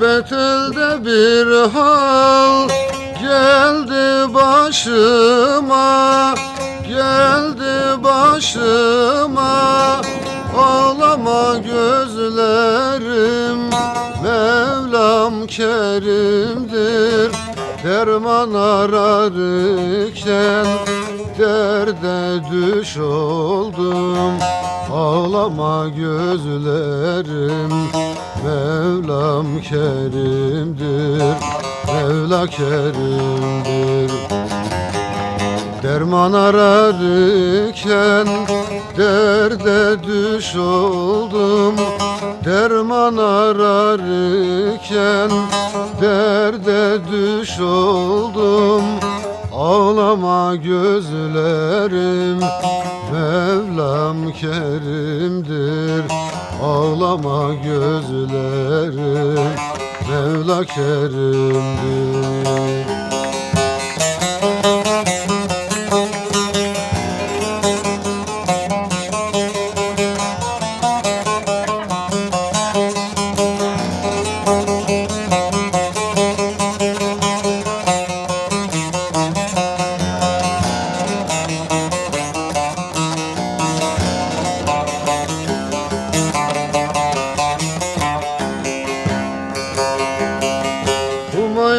masal geldi başıma Geldi başıma. Ağlama gözlerim Mevlam kerimdir. Derman ararken Derde düş oldum. Ağlama gözlerim Mevlam kerimdir Mevla kerimdir. Derman ararken derde düş oldum. Derman ararken derde düş oldum. Ağlama gözlerim Mevlam kerimdir Ağlama gözlerim Mevla kerimdir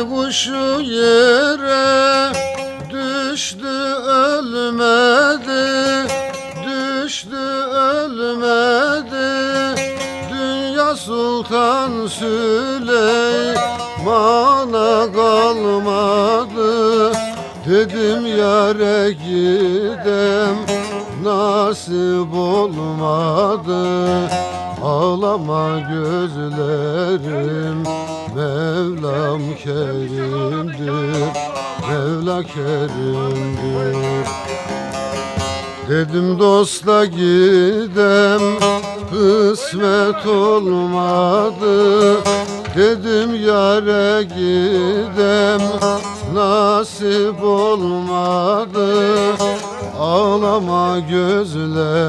kuşu yere düştü ölmedi. Düştü ölmedi. Dünya Sultan Süleyman'a kalmadı. Dedim yare gidem nasip olmadı Ağlama gözlerim Mevlam kerimdir Mevla kerimdir. Dedim dosta gidem kısmet olmadı. Dedim yare gidem nasip olmadı. Ağlama gözler